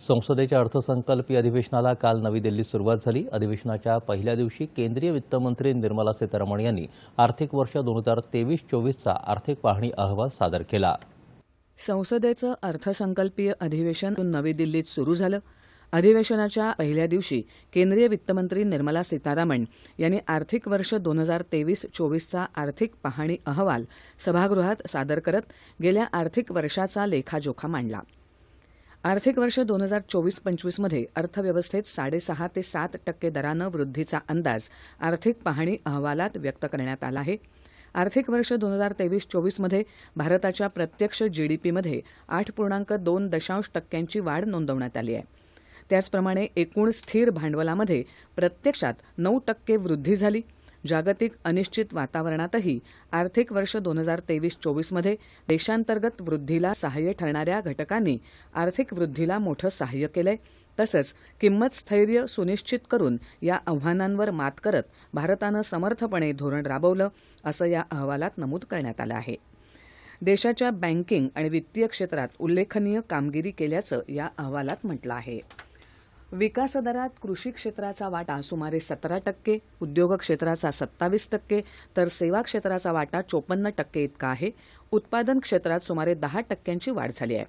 संसदेच्या अर्थसंकल्पीय अधिवेशनाला काल नवी दिल्लीत सुरुवात झाली. अधिवेशनाच्या पहिल्या दिवशी केंद्रीय वित्तमंत्री निर्मला सीतारामन यांनी आर्थिक वर्ष दोन हजार तेवीस चोवीसचा आर्थिक पाहणी अहवाल सादर केला. संसदेचं अर्थसंकल्पीय अधिवेशन नवी दिल्लीत सुरू झालं. अधिवेशनाच्या पहिल्या दिवशी केंद्रीय वित्तमंत्री निर्मला सीतारामन यांनी आर्थिक वर्ष दोन हजार तेवीस चोवीसचा आर्थिक पाहणी अहवाल सभागृहात सादर करत गेल्या आर्थिक वर्षाचा लेखाजोखा मांडला. आर्थिक वर्ष दोन हजार चोवीस पंचवीसमध्ये अर्थव्यवस्थेत साडेसहा ते सात टक्के दरानं वृद्धीचा अंदाज आर्थिक पाहणी अहवालात व्यक्त करण्यात आला आहे. आर्थिक वर्ष दोन हजार तेवीस चोवीसमध्ये भारताच्या प्रत्यक्ष जीडीपीमध्ये आठ पूर्णांक दोन दशांश टक्क्यांची वाढ नोंदवण्यात आली आहे. त्याचप्रमाणे एकूण स्थिर भांडवलामध्ये प्रत्यक्षात नऊ टक्के वृद्धी झाली. जागतिक अनिश्चित वातावरणातही आर्थिक वर्ष दोन हजार तेवीस चोवीसमध्ये देशांतर्गत वृद्धीला सहाय्य ठरणाऱ्या घटकांनी आर्थिक वृद्धीला मोठं सहाय्य केलंय. तसंच किंमत स्थैर्य सुनिश्चित करून या आव्हानांवर मात करत भारतानं समर्थपणे धोरण राबवलं असं या अहवालात नमूद करण्यात आलं आहे. देशाच्या बँकिंग आणि वित्तीय क्षेत्रात उल्लेखनीय कामगिरी केल्याचं या अहवालात म्हटलं आहे. विकासदरात कृषी क्षेत्राचा वाटा सुमारे सतरा टक्के उद्योग क्षेत्राचा सत्तावीस टक्के तर सेवा क्षेत्राचा वाटा चोपन्न टक्के इतका आहे. उत्पादन क्षेत्रात सुमारे दहा टक्क्यांची वाढ झाली आहे.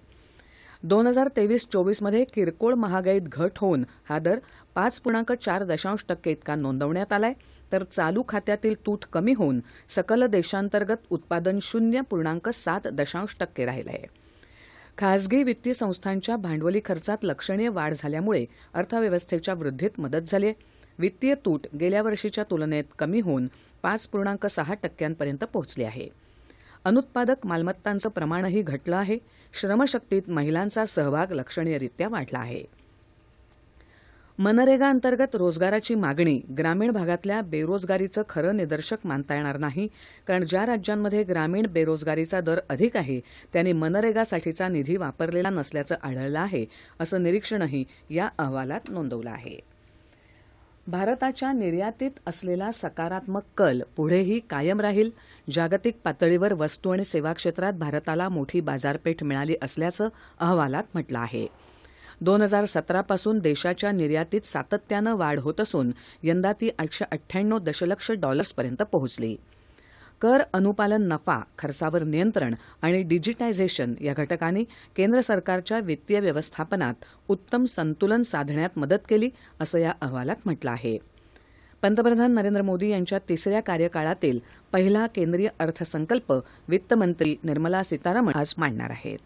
दोन हजार तेवीस चोवीसमध्ये किरकोळ महागाईत घट होऊन हा दर पाच पूर्णांक चार दशांश टक्के इतका नोंदवण्यात आलाय. तर चालू खात्यातील तूट कमी होऊन सकल देशांतर्गत उत्पादन शून्य पूर्णांक सात दशांश टक्के राहिलं आहे खासगी वित्तीय संस्थांच्या भांडवली खर्चात लक्षणीय वाढ झाल्यामुळे अर्थव्यवस्थेच्या वृद्धीत मदत झाली आहे. वित्तीय तूट गेल्या वर्षीच्या तुलनेत कमी होऊन पाच पूर्णांक सहा टक्क्यांपर्यंत पोहोचली आहे. अनुत्पादक मालमत्तांचं प्रमाणही घटलं आहे. श्रमशक्तीत महिलांचा सहभाग लक्षणीयरित्या वाढला आहे. मनरेगा अंतर्गत रोजगाराची मागणी ग्रामीण भागातल्या बेरोजगारीचं खरं निदर्शक मानता येणार नाही कारण ज्या राज्यांमध्ये ग्रामीण बेरोजगारीचा दर अधिक आहे त्यांनी मनरेगासाठीचा निधी वापरलेला नसल्याचं आढळलं आहे असं निरीक्षणही या अहवालात नोंदवलं आहे. भारताच्या निर्यातीत असलेला सकारात्मक कल पुढेही कायम राहील. जागतिक पातळीवर वस्तू आणि सेवा क्षेत्रात भारताला मोठी बाजारपेठ मिळाली असल्याचं अहवालात म्हटलं आहे. दोन हजार सतरापासून देशाच्या निर्यातीत सातत्यानं वाढ होत असून यंदा ती आठशे अठ्ठ्याण्णव दशलक्ष डॉलर्सपर्यंत पोहोचली. कर अनुपालन नफा खर्चावर नियंत्रण आणि डिजिटायझेशन या घटकांनी केंद्र सरकारच्या वित्तीय व्यवस्थापनात उत्तम संतुलन साधण्यात मदत केली असं या अहवालात म्हटलं आहे. पंतप्रधान नरेंद्र मोदी यांच्या तिसऱ्या कार्यकाळातील पहिला केंद्रीय अर्थसंकल्प वित्तमंत्री निर्मला सीतारामन आज मांडणार आहेत.